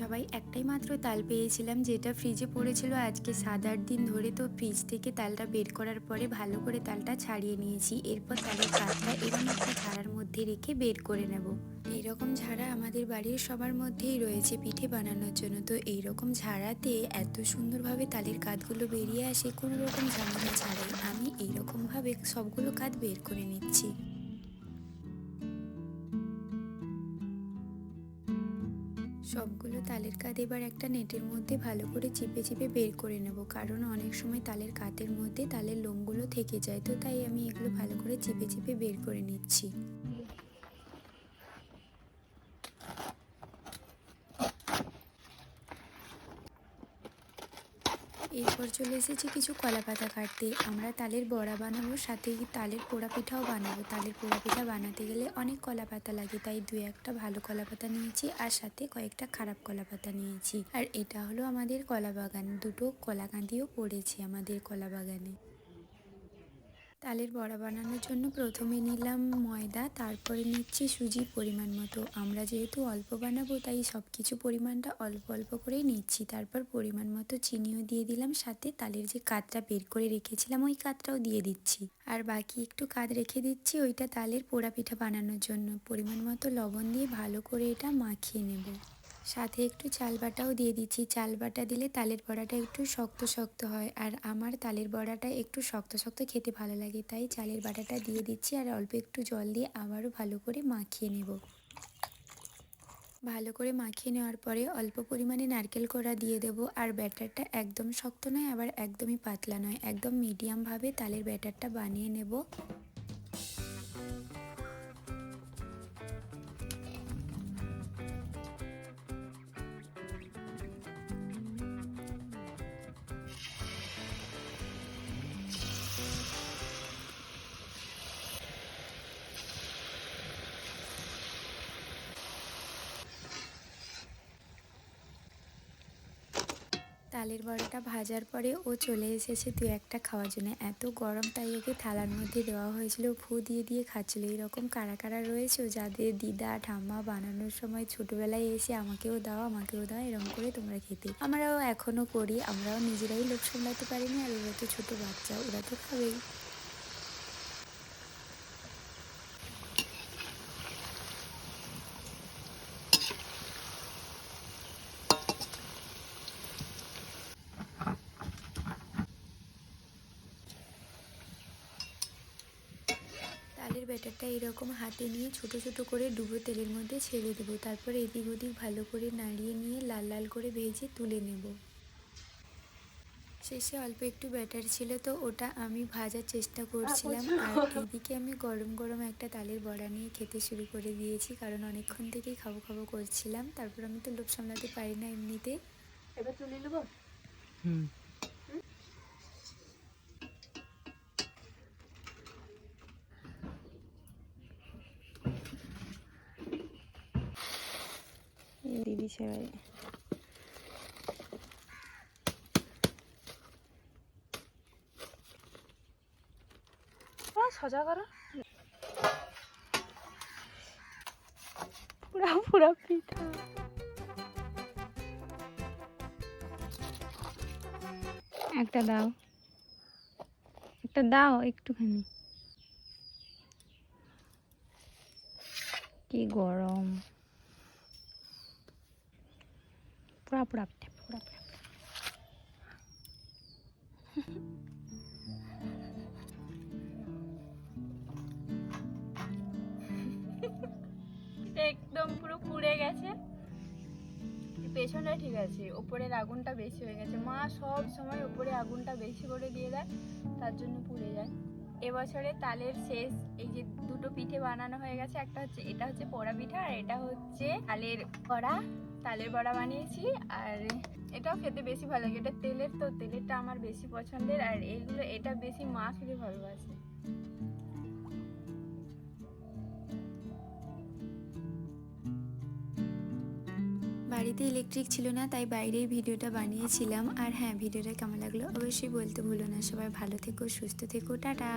সবাই একটাই মাত্র তাল পেয়েছিলাম, যেটা ফ্রিজে পড়েছিল। আজকে সাত আট দিন ধরে তো ফ্রিজ থেকে তালটা বের করার পরে ভালো করে তালটা ছাড়িয়ে নিয়েছি। এরপর তালের কাঠটা এরকম একটা ঝাড়ার মধ্যে রেখে বের করে নেব। এইরকম ঝাড়া আমাদের বাড়ির সবার মধ্যেই রয়েছে পিঠে বানানোর জন্য। তো এইরকম ঝাড়াতে এত সুন্দরভাবে তালের কাঠগুলো বেরিয়ে আসে, কোনো রকম ঝামেলা ছাড়াই। আমি এইরকমভাবে সবগুলো কাঠ বের করে নিচ্ছি। সবগুলো তালের কাঁধ এবার একটা নেটের মধ্যে ভালো করে চিপে চিপে বের করে নেব। কারণ অনেক সময় তালের কাঁধের মধ্যে তালের লোমগুলো থেকে যায়, তো তাই আমি এগুলো ভালো করে চিপে চিপে বের করে নিচ্ছি। এরপর চলে এসেছি কিছু কলা পাতা কাটতে। আমরা তালের বড়া বানাবো, সাথে তালের পোড়া পিঠাও বানাবো। তালের পোড়া পিঠা বানাতে গেলে অনেক কলা পাতা লাগে, তাই দু একটা ভালো কলা পাতা নিয়েছি আর সাথে কয়েকটা খারাপ কলা পাতা নিয়েছি। আর এটা হলো আমাদের কলা বাগান দুটো কলা কাঁদিও পড়েছে আমাদের কলা বাগানে তালের বড়া বানানোর জন্য প্রথমে নিলাম ময়দা, তারপরে নিচ্ছি সুজি পরিমাণ মতো। আমরা যেহেতু অল্প বানাবো, তাই সব কিছু পরিমাণটা অল্প অল্প করেই নিচ্ছি। তারপর পরিমাণ মতো চিনিও দিয়ে দিলাম, সাথে তালের যে কাতটা বের করে রেখেছিলাম, ওই কাতটাও দিয়ে দিচ্ছি। আর বাকি একটু কাত রেখে দিচ্ছি, ওইটা তালের পোড়া পিঠা বানানোর জন্য। পরিমাণ মতো লবণ দিয়ে ভালো করে এটা মাখিয়ে নেব। সাথে একটু চাল বাটাও দিয়ে দিচ্ছি। চাল বাটা দিলে তালের বড়াটা একটু শক্ত শক্ত হয় আর আমার তালের বড়াটা একটু শক্ত শক্ত খেতে ভালো লাগে। তাই চালের বাটাটা দিয়ে দিচ্ছি আর অল্প একটু জল দিয়ে আবারও ভালো করে মাখিয়ে নেব। ভালো করে মাখিয়ে নেওয়ার পরে অল্প পরিমাণে নারকেল কোড়া দিয়ে দেব আর ব্যাটারটা একদম শক্ত নয়, আবার একদমই পাতলা নয়, একদম মিডিয়ামভাবে তালের ব্যাটারটা বানিয়ে নেব। তালের বড়াটা ভাজার পরে ও চলে এসেছে দু একটা খাওয়ার জন্য। এত গরম তাই ওকে থালার মধ্যে দেওয়া হয়েছিল। ফু দিয়ে দিয়ে খাচ্ছিল। এরকম কারা কারা রয়েছে যাদের দিদা, ঠাম্মা বানানোর সময় ছোটোবেলায় এসে আমাকেও দাও আমাকেও দাও, এরকম করে তোমরা খেতে। আমরাও এখনও করি। আমরাও নিজেরাই লোক সামলাতে পারিনি আর ওরা তো ছোটো বাচ্চা, ওরা তো খাবেই। তালের ব্যাটারটা এরকম হাতে নিয়ে ছোট ছোট করে ডুবো তেলের মধ্যে ছেড়ে দেবো। তারপরে এদিক ওদিক ভালো করে নাড়িয়ে নিয়ে লাল লাল করে ভেজে তুলে নেব। শেষে অল্প একটু ব্যাটার ছিল তো ওটা আমি ভাজার চেষ্টা করছিলাম। আর এদিকে আমি গরম গরম একটা তালের বড়া নিয়ে খেতে শুরু করে দিয়েছি কারণ অনেকক্ষণ থেকেই খাব খাব করছিলাম। তারপর আমি তো লোভ সামলাতে পারি না এমনিতে। এবার তুলে নেব? হুম। দিদি সেবাই। সজা করো পুরা পুরা পিঠা। একটা দাও। একটা দাও একটুখানি। কি গরম। পুরা একদম পুরো পুড়ে গেছে। পেছনটা ঠিক আছে, ওপরের আগুনটা বেশি হয়ে গেছে। মা সব সময় ওপরে আগুনটা বেশি করে দিয়ে দেয়, তার জন্য পুড়ে যায়। এবছরে তালের শেষ, এই যে দুটো পিঠে বানানো হয়ে গেছে, একটা হচ্ছে, এটা হচ্ছে পোড়া পিঠা আর এটা হচ্ছে তালের বড়া। তালের বড়া বানিয়েছি আর এটাও খেতে বেশি ভালো লাগে। এটা তেলের তো, তেলেরটা আমার বেশি পছন্দের আর এগুলো, এটা বেশি মা খেতে ভালোবাসে। বাড়িতে ইলেকট্রিক ছিল না, তাই বাইরেই ভিডিওটা বানিয়েছিলাম। আর হ্যাঁ ভিডিওটা কেমন লাগল অবশ্যই বলতে ভুলো না। সবাই ভালো থেকো, সুস্থ থেকো, টাটা।